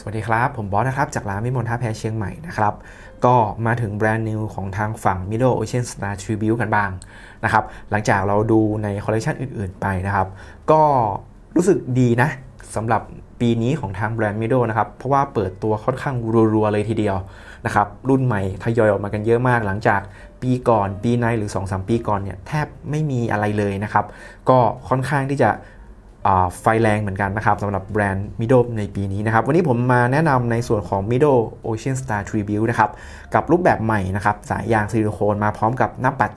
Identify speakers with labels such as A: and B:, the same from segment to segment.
A: สวัสดีครับ ผมบอสนะครับ จากร้านมิมลท่าแพเชียงใหม่นะครับ ก็มาถึงแบรนด์นิวของทางฝั่ง Middle Ocean Star Tribute กันบ้างนะครับ หลังจากเราดูในคอลเลคชันอื่นๆไปนะครับ ก็รู้สึกดีนะสำหรับปีนี้ของทางแบรนด์ Middle นะครับ เพราะว่าเปิดตัวค่อนข้างรัวๆเลยทีเดียวนะครับ รุ่นใหม่ทยอยออกมากันเยอะมากหลังจากปีก่อน ปีในหรือ 2-3 ปีก่อนเนี่ยแทบไม่มีอะไรเลยนะครับ ก็ค่อนข้างที่จะ ไฟแรงเหมือนกันนะครับสำหรับแบรนด์ Mido ในปีนี้นะครับ วันนี้ผมมาแนะนำในส่วนของ Mido Ocean Star Tribute นะครับกับรูปแบบใหม่นะครับสายยางซิลิโคนมาพร้อมกับหน้าปัด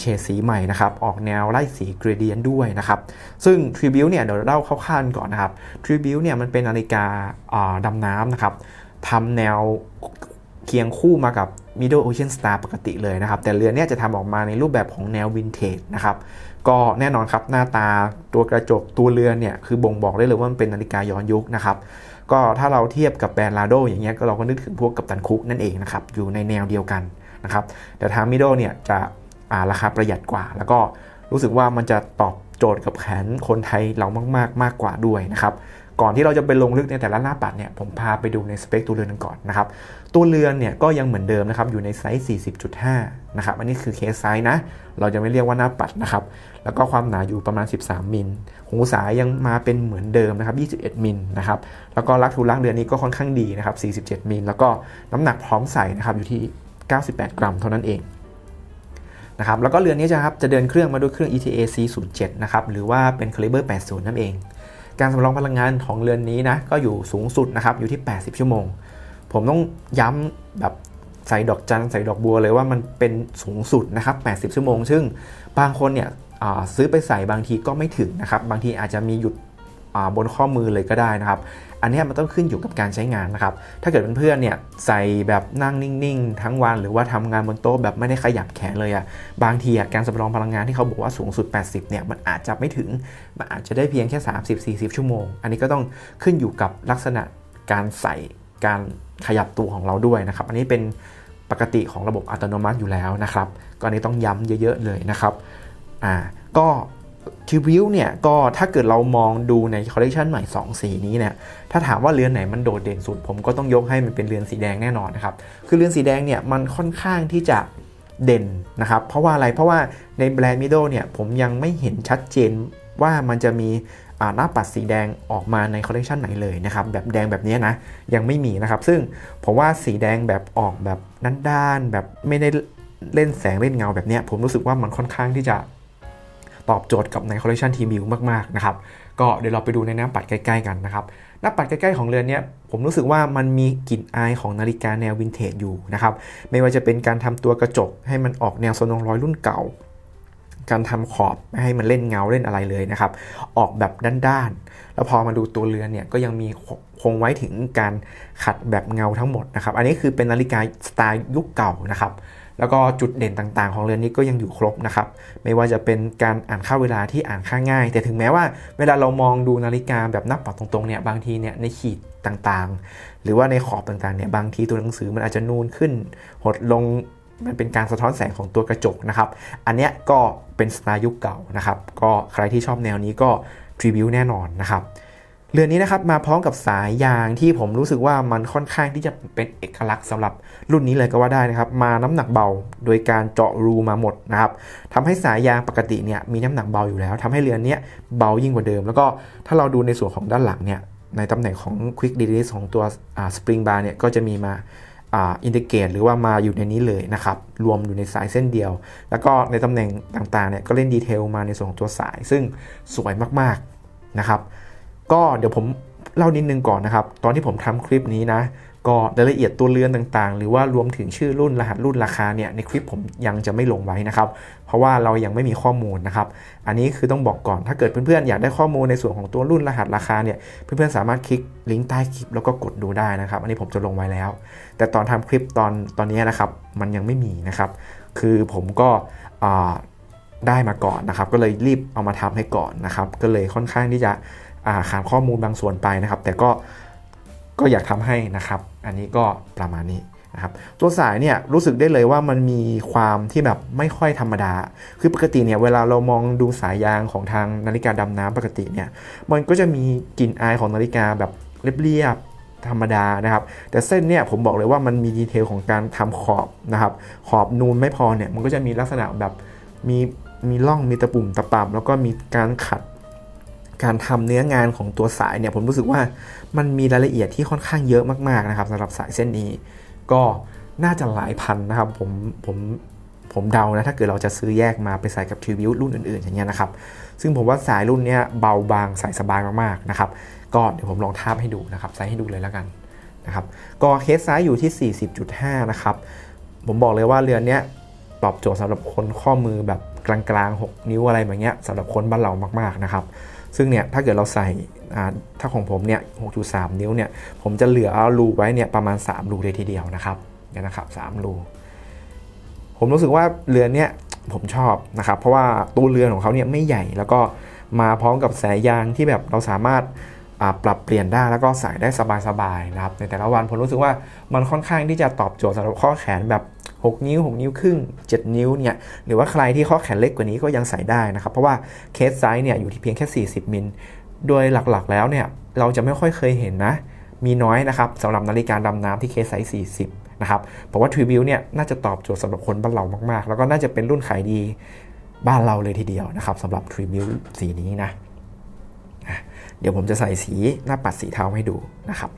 A: เฉดสีใหม่นะครับ ออกแนวไล่สีเกรเดียนด้วยนะครับ ซึ่ง Tribute เนี่ยเดี๋ยวเล่าคร่าวๆก่อนนะครับ Tribute เนี่ยมันเป็นนาฬิกาดำน้ำนะครับทำแนวเคียงคู่มากับ Middle Ocean Star ปกติเลยนะครับ แต่เรือเนี่ยจะทำออกมาในรูปแบบของแนววินเทจนะครับ ก็แน่นอนครับหน้าตาตัวกระจกตัวเรือเนี่ยคือบ่งบอกได้เลยว่ามันเป็นนาฬิกาย้อนยุคนะครับ ก็ถ้าเราเทียบกับแบรนด์ลาโดอย่างเงี้ยก็เราก็นึกถึงพวกกัปตันคุกนั่นเองนะครับ อยู่ในแนวเดียวกันนะครับ แต่ทางมิโดเนี่ยจะาราคาประหยัดกว่า แล้วก็รู้สึกว่ามันจะตอบโจทย์กับแขนคนไทยเรามากๆมากกว่าด้วยนะครับ ก่อนที่เราจะไปลงลึกในแต่ละหน้าปัดเนี่ยผมพาไปดูในสเปคตัวเรือนกันก่อนนะครับตัวเรือนเนี่ยก็ยังเหมือนเดิมนะครับอยู่ในไซส์ 40.5 นะครับอันนี้คือเคสไซส์นะ เราจะไม่เรียกว่าหน้าปัดนะครับแล้วก็ความหนาอยู่ประมาณ 13 มิลหูสายยังมาเป็นเหมือนเดิมนะครับ 21 มิลนะครับแล้วก็ลักทูลักเรือนนี้ก็ค่อนข้างดีนะครับ 47 มิลแล้วก็น้ำหนักพร้อมใส่นะครับอยู่ที่ 98 กรัมเท่านั้นเองนะครับแล้วก็เรือนนี้จะครับจะเดินเครื่องมาด้วยเครื่อง ETA C07 นะครับหรือว่าเป็น Caliber 80 นั่นเอง การสำรองพลังงานของเรือนนี้นะก็อยู่สูงสุดนะครับอยู่ที่ 80 ชั่วโมง ผมต้องย้ำแบบใส่ดอกจันใส่ดอกบัวเลยว่ามันเป็นสูงสุดนะครับ 80 ชั่วโมง ซึ่งบางคนเนี่ยซื้อไปใส่บางทีก็ไม่ถึงนะครับ บางทีอาจจะมีหยุด บนข้อมือเลยก็ได้นะครับ อันนี้มันต้องขึ้นอยู่กับการใช้งานนะครับ ถ้าเกิดเพื่อนๆเนี่ยใส่แบบนั่งนิ่งๆ ทั้งวัน หรือว่าทำงานบนโต๊ะแบบไม่ได้ขยับแขนเลยอะ่ะ บางทีการสำรองพลังงานที่เขาบอกว่าสูงสุด 80 เนี่ยมันอาจจะไม่ถึง มันอาจจะได้เพียงแค่ 30-40 ชั่วโมง อันนี้ก็ต้องขึ้นอยู่กับลักษณะการใส่การขยับตัวของเราด้วยนะครับ อันนี้เป็นปกติของระบบอัตโนมัติอยู่แล้วนะครับ ก็อันนี้ต้องย้ำเยอะ ๆ เลยนะครับ อ่า ก็ ทิวิวเนี่ยก็ถ้าเกิดเรามองดูในคอลเลคชันใหม่ 2 สีนี้เนี่ยถ้าถามว่าเรือนไหนมันโดดเด่นสุด ผมก็ต้องยกให้มันเป็นเรือนสีแดงแน่นอนนะครับคือเรือนสีแดงเนี่ยมันค่อนข้างที่จะเด่นนะครับเพราะว่าอะไรเพราะว่าในแบรนด์มิโดเนี่ยผมยังไม่เห็นชัดเจนว่ามันจะมีหน้าปัดสีแดงออกมาในคอลเลคชันไหนเลยนะครับแบบแดงแบบนี้นะยังไม่มีนะครับ ซึ่งผมว่าสีแดงแบบออกแบบด้านๆแบบไม่ได้เล่นแสงเล่นเงาแบบนี้ผมรู้สึกว่ามันค่อนข้างที่จะ ตอบโจทย์กับในคอลเลคชันทีมิวมากๆนะครับก็เดี๋ยวเราไปดูในหน้าปัดใกล้ๆกันนะครับหน้าปัดใกล้ๆของเรือนนี้ผมรู้สึกว่ามันมีกลิ่นอายของนาฬิกาแนววินเทจอยู่นะครับไม่ว่าจะเป็นการทำตัวกระจกให้มันออกแนวโซนงร้อยรุ่นเก่า การทำขอบไม่ให้มันเล่นเงาเล่นอะไรเลยนะครับออกแบบด้านๆแล้วพอมาดูตัวเรือนเนี่ยก็ยังมีคงไว้ถึงการขัดแบบเงาทั้งหมดนะครับอันนี้คือเป็นนาฬิกาสไตล์ยุคเก่านะครับ แล้วก็จุดเด่นต่างๆ ของเรือนนี้ก็ยังอยู่ครบนะครับ ไม่ว่าจะเป็นการอ่านค่าเวลาที่อ่านค่าง่าย แต่ถึงแม้ว่าเวลาเรามองดูนาฬิกาแบบนับปัดตรงๆเนี่ยบางทีเนี่ยในขีดต่างๆ หรือว่าในขอบต่างๆเนี่ยบางทีตัวหนังสือมันอาจจะนูนขึ้น หดลงมันเป็นการสะท้อนแสงของตัวกระจกนะครับ อันเนี้ยก็เป็นสไตล์ยุคเก่านะครับ ก็ใครที่ชอบแนวนี้ก็ทริบิวแน่นอนนะครับ เรือนนี้นะครับมาพร้อมกับสายยางที่ผมรู้สึกว่ามันค่อนข้างที่จะเป็นเอกลักษณ์สำหรับรุ่นนี้เลยก็ว่าได้นะครับ มาน้ำหนักเบาโดยการเจาะรูมาหมดนะครับทำให้สายยางปกติเนี่ยมีน้ำหนักเบาอยู่แล้วทำให้เรือนนี้เบายิ่งกว่าเดิม แล้วก็ถ้าเราดูในส่วนของด้านหลังเนี่ยในตำแหน่งของ Quick Release ของตัวสปริงบาร์เนี่ยก็จะมีมาอินดิเกตหรือว่ามาอยู่ในนี้เลยนะครับ รวมอยู่ในสายเส้นเดียว แล้วก็ในตำแหน่งต่างๆเนี่ยก็เล่นดีเทลมาในส่วนของตัวสาย ซึ่งสวยมากๆนะครับ ก็เดี๋ยวผมเล่านิดนึงก่อนนะครับ ตอนที่ผมทำคลิปนี้นะ ก็รายละเอียดตัวเรือนต่างๆ หรือว่ารวมถึงชื่อรุ่นรหัสรุ่นราคาเนี่ยในคลิปผมยังจะไม่ลงไว้นะครับ เพราะว่าเรายังไม่มีข้อมูลนะครับ อันนี้คือต้องบอกก่อนถ้าเกิดเพื่อนๆอยากได้ข้อมูลในส่วนของตัวรุ่นรหัสราคาเนี่ยเพื่อนๆสามารถคลิกลิงก์ใต้คลิปแล้วก็กดดูได้นะครับ อันนี้ผมจะลงไว้แล้ว แต่ตอนทำคลิปตอนตอนนี้นะครับมันยังไม่มีนะครับ คือผมก็ได้มาก่อนนะครับ ก็เลยรีบเอามาทำให้ก่อนนะครับ ก็เลยค่อนข้างที่จะ ขาดข้อมูลบางส่วนไปนะครับ แต่ก็ก็อยากทำให้นะครับ อันนี้ก็ประมาณนี้นะครับ ตัวสายเนี่ยรู้สึกได้เลยว่ามันมีความที่แบบไม่ค่อยธรรมดา คือปกติเนี่ยเวลาเรามองดูสายยางของทางนาฬิกาดำน้ำปกติเนี่ย มันก็จะมีกลิ่นอายของนาฬิกาแบบเรียบๆธรรมดานะครับ แต่เส้นเนี่ยผมบอกเลยว่ามันมีดีเทลของการทำขอบนะครับ ขอบนูนไม่พอเนี่ยมันก็จะมีลักษณะแบบมีมีร่องมีตะปุ่มตะป่ำแล้วก็มีการขัด การทำเนื้องานของตัวสายเนี่ยผมรู้สึกว่ามันมีรายละเอียดที่ค่อนข้างเยอะมากๆนะครับสำหรับสายเส้นนี้ ก็น่าจะหลายพันนะครับผมผมผมเดานะถ้าเกิดเราจะซื้อแยกมาไปใส่กับทีวิวรุ่นอื่นๆ อย่างเงี้ยนะครับซึ่งผมว่าสายรุ่นเนี้ยเบาบางใส่สบายมากๆนะครับก็เดี๋ยวผมลองทาบให้ดูนะครับใส่ให้ดูเลยแล้วกันนะครับก็เคสไซส์อยู่ที่ 40.5 นะครับ ผมบอกเลยว่าเรือนเนี้ยตอบโจทย์สำหรับคนข้อมือแบบกลางๆ 6 นิ้วอะไรแบบเนี้ยสำหรับคนบ้านเรามากๆนะครับ ซึ่งเนี่ยถ้าเกิดเราใส่ถ้าของผมเนี่ย 6.3 นิ้วเนี่ย ผมจะเหลือรูไว้เนี่ยประมาณ 3 รูเลยทีเดียวนะครับเนี่ยนะครับ 3 รู ผมรู้สึกว่าเรือนเนี่ยผมชอบนะครับ เพราะว่าตู้เรือนของเขาเนี่ยไม่ใหญ่แล้วก็มาพร้อมกับสายยางที่แบบเราสามารถปรับเปลี่ยนได้แล้วก็ใส่ได้สบายๆนะครับ ในแต่ละวันผมรู้สึกว่ามันค่อนข้างที่จะตอบโจทย์สำหรับข้อแขนแบบ 6 นิ้ว 6 นิ้วครึ่ง 7 นิ้วเนี่ยหรือว่าใครที่ข้อแขนเล็กกว่านี้ก็ยังใส่ได้นะครับ เพราะว่าเคสไซส์เนี่ยอยู่ที่เพียงแค่ 40 มิล โดยหลักๆแล้วเนี่ยเราจะไม่ค่อยเคยเห็นนะ มีน้อยนะครับสำหรับนาฬิกาดำน้ำที่เคสไซส์ 40 นะครับผมว่าทริบิวเนี่ยน่าจะตอบโจทย์สำหรับคนบ้านเรามากๆ แล้วก็น่าจะเป็นรุ่นขายดีบ้านเราเลยทีเดียวนะครับสำหรับทริบิวสีนี้นะอะเดี๋ยวผมจะใส่สีหน้าปัดสีเทาให้ดูนะครับ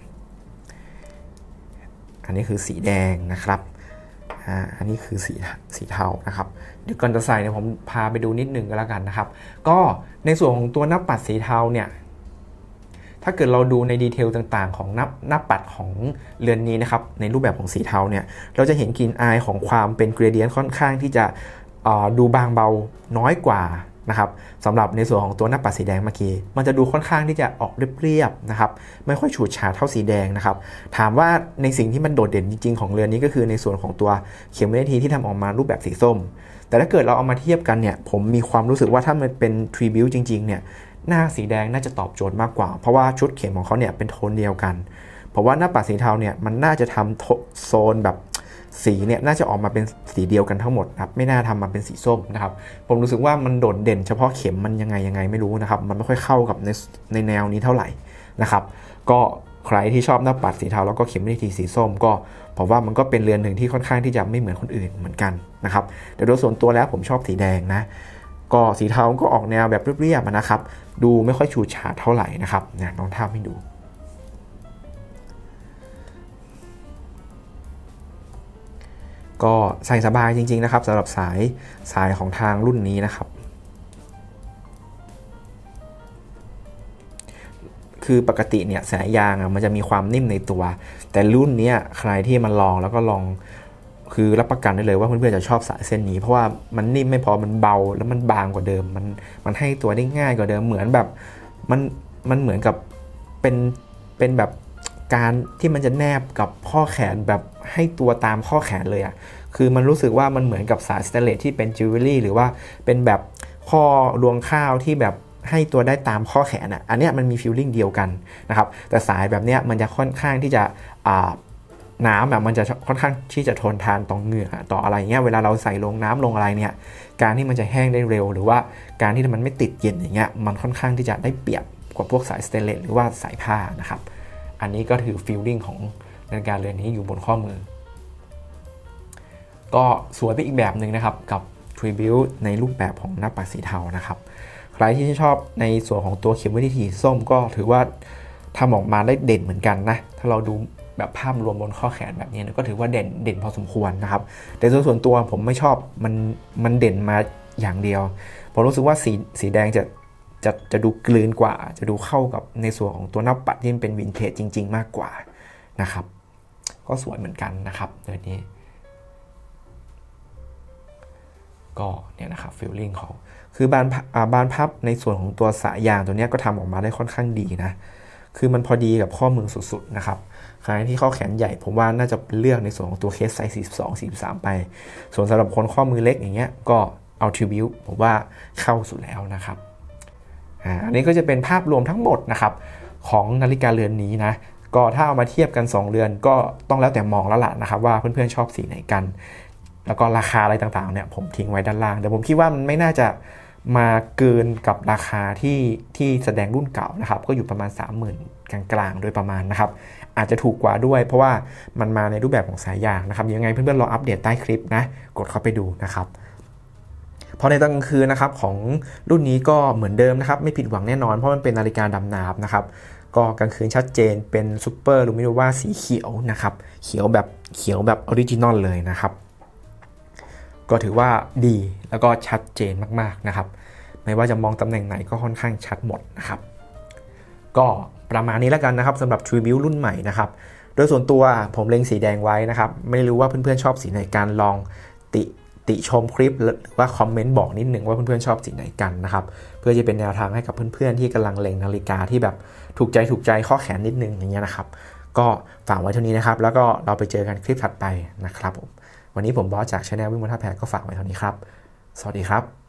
A: อันนี้คือสีแดงนะครับ อ่าอันนี้คือสีสีเทานะครับ เดี๋ยวก่อนจะใส่เนี่ยผมพาไปดูนิดหนึงก็แล้วกันนะครับ ก็ในส่วนของตัวหน้าปัดสีเทาเนี่ยถ้าเกิดเราดูในดีเทลต่างๆ ของหน้าหน้าปัดของเรือนนี้นะครับ ในรูปแบบของสีเทาเนี่ยเราจะเห็นกลิ่นอายของความเป็นเกรเดียนค่อนข้างที่จะดูบางเบาน้อยกว่า นะครับสำหรับในส่วนของตัวหน้าปัดสีแดงเมื่อกี้มันจะดูค่อนข้างที่จะออกเรียบๆนะครับไม่ค่อยฉูดฉาดเท่าสีแดงนะครับถามว่าในสิ่งที่มันโดดเด่นจริงๆของเรือนนี้ก็คือในส่วนของตัวเข็มเวทีที่ทำออกมารูปแบบสีส้ม แต่ถ้าเกิดเราเอามาเทียบกันเนี่ยผมมีความรู้สึกว่าถ้ามันเป็นทริบิวจริงๆเนี่ยหน้าสีแดงน่าจะตอบโจทย์มากกว่า เพราะว่าชุดเข็มของเขาเนี่ยเป็นโทนเดียวกัน เพราะว่าหน้าปัดสีเทาเนี่ยมันน่าจะทำโทโซนแบบ สีเนี่ยน่าจะออกมาเป็นสีเดียวกันทั้งหมดนะครับไม่น่าทำมาเป็นสีส้มนะครับผมรู้สึกว่ามันโดดเด่นเฉพาะเข็มมันยังไงยังไงไม่รู้นะครับมันไม่ค่อยเข้ากับในในแนวนี้เท่าไหร่นะครับก็ใครที่ชอบหน้าปัดสีเทาแล้วก็เข็มวิธีสีส้มก็ผมว่ามันก็เป็นเรือนหนึ่งที่ค่อนข้างที่จะไม่เหมือนคนอื่นเหมือนกันนะครับเดี๋ยวโดยส่วนตัวแล้วผมชอบสีแดงนะก็สีเทาก็ออกแนวแบบเรียบๆนะครับ ดูไม่ค่อยฉูดฉาดเท่าไหร่นะครับเนี่ยน้องท่าให้ดู ก็ใส่สบายจริง ๆ นะครับสำหรับสายสายของทางรุ่นนี้นะครับ คือปกติเนี่ยสายยางอะมันจะมีความนิ่มในตัว แต่รุ่นเนี้ยใครที่มันลองแล้วก็ลองคือรับประกันได้เลยว่าเพื่อนๆจะชอบสายเส้นนี้ เพราะว่ามันนิ่มไม่พอมันเบาแล้วมันบางกว่าเดิม มันมันให้ตัวได้ง่ายกว่าเดิมเหมือนแบบมันมันเหมือนกับเป็นเป็นแบบ การที่มันจะแนบกับข้อแขนแบบให้ตัวตามข้อแขนเลยอะ่ะคือมันรู้สึกว่ามันเหมือนกับสายสเตเลสที่เป็นจิวเวลรี่หรือว่าเป็นแบบข้อรวงข้าวที่แบบให้ตัวได้ตามข้อแขนอะอันเนี้ยมันมีฟิลลิ่งเดียวกันนะครับแต่สายแบบเนี้ยมันจะค่อนข้างที่จะอ่าน้ำอะมันจะค่อนข้างที่จะทนทานต่อเหงื่อต่ออะไรเงี้ยเวลาเราใส่ลงน้ำลงอะไรเนี่ยการที่มันจะแห้งได้เร็ว หรือว่าการที่มันไม่ติดเย็นอย่างเงี้ยมันค่อนข้างที่จะได้เปรียบกว่าพวกสายสเตนเลสหรือว่าสายผ้านะครับ อันนี้ก็คือฟีลลิ่งของนาฬิกาเรือนนี้อยู่บนข้อมือ ก็สวยไปอีกแบบหนึ่งนะครับกับ Tribute ในรูปแบบของหน้าปัดสีเทานะครับ ใครที่ชอบในส่วนของตัวเข็มวิธีส้มก็ถือว่าทำออกมาได้เด่นเหมือนกันนะ ถ้าเราดูแบบภาพรวมบนข้อแขนแบบนี้ก็ถือว่าเด่นเด่นพอสมควรนะครับ แต่ส่วนส่วนตัวผมไม่ชอบมันมันเด่นมาอย่างเดียว ผมรู้สึกว่าสีสีแดงจะ จะจะดูกลืนกว่า จะดูเข้ากับในส่วนของตัวหน้าปัดที่มันเป็นวินเทจจริง ๆ มากกว่านะครับ ก็สวยเหมือนกันนะครับเดี๋ยวนี้ ก็เนี่ยนะครับฟิลลิ่งของคือบานพับอ่าบานพับในส่วนของตัวสายยางตัวนี้ก็ทำออกมาได้ค่อนข้างดีนะ คือมันพอดีกับข้อมือสุดๆนะครับใครที่ข้อแขนใหญ่ผมว่าน่าจะเลือกในส่วนของตัวเคสไซส์42 43 ไป ส่วนสำหรับคนข้อมือเล็กอย่างเงี้ยก็เอาทิวบิวผมว่าเข้าสุดแล้วนะครับ อันนี้ก็จะเป็นภาพรวมทั้งหมดนะครับของนาฬิกาเรือนนี้นะก็ถ้าเอามาเทียบกัน 2 เรือนก็ต้องแล้วแต่มองแล้วล่ะนะครับว่าเพื่อนๆชอบสีไหนกัน แล้วก็ราคาอะไรต่างๆเนี่ยผมทิ้งไว้ด้านล่าง แต่ผมคิดว่ามันไม่น่าจะมาเกินกับราคาที่ที่แสดงรุ่นเก่านะครับก็อยู่ประมาณ 30,000 กลางๆ โดยประมาณนะครับอาจจะถูกกว่าด้วย เพราะว่ามันมาในรูปแบบของสายยางนะครับยังไงเพื่อนๆรออัปเดตใต้คลิปนะกดเข้าไปดูนะครับ พอในตอนกลางคืนนะครับของรุ่นนี้ก็เหมือนเดิมนะครับไม่ผิดหวังแน่นอนเพราะมันเป็นนาฬิกาดำน้ำนะครับก็กลางคืนชัดเจนเป็นซูเปอร์ลูมิโนวาสีเขียวนะครับเขียวแบบเขียวแบบออริจินอลเลยนะครับก็ถือว่าดีแล้วก็ชัดเจนมากๆนะครับ ไม่ว่าจะมองตำแหน่งไหนก็ค่อนข้างชัดหมดนะครับ ก็ประมาณนี้แล้วกันนะครับสำหรับ Tribute รุ่นใหม่นะครับ โดยส่วนตัวผมเล็งสีแดงไว้นะครับ ไม่รู้ว่าเพื่อนๆชอบสีไหนกันลองติ ติชมคลิปหรือว่าคอมเมนต์บอกนิดหนึ่งว่าเพื่อนๆชอบสิ่งไหนกันนะครับ เพื่อจะเป็นแนวทางให้กับเพื่อนๆที่กำลังเล็งนาฬิกาที่แบบถูกใจถูกใจข้อแขนนิดนึงอย่างเงี้ยนะครับ ก็ฝากไว้เท่านี้นะครับ แล้วก็เราไปเจอกันคลิปถัดไปนะครับผมวันนี้ผมบอสจากช anel วิ่งบนท่าแพก็ฝากไว้เท่านี้ครับ สวัสดีครับ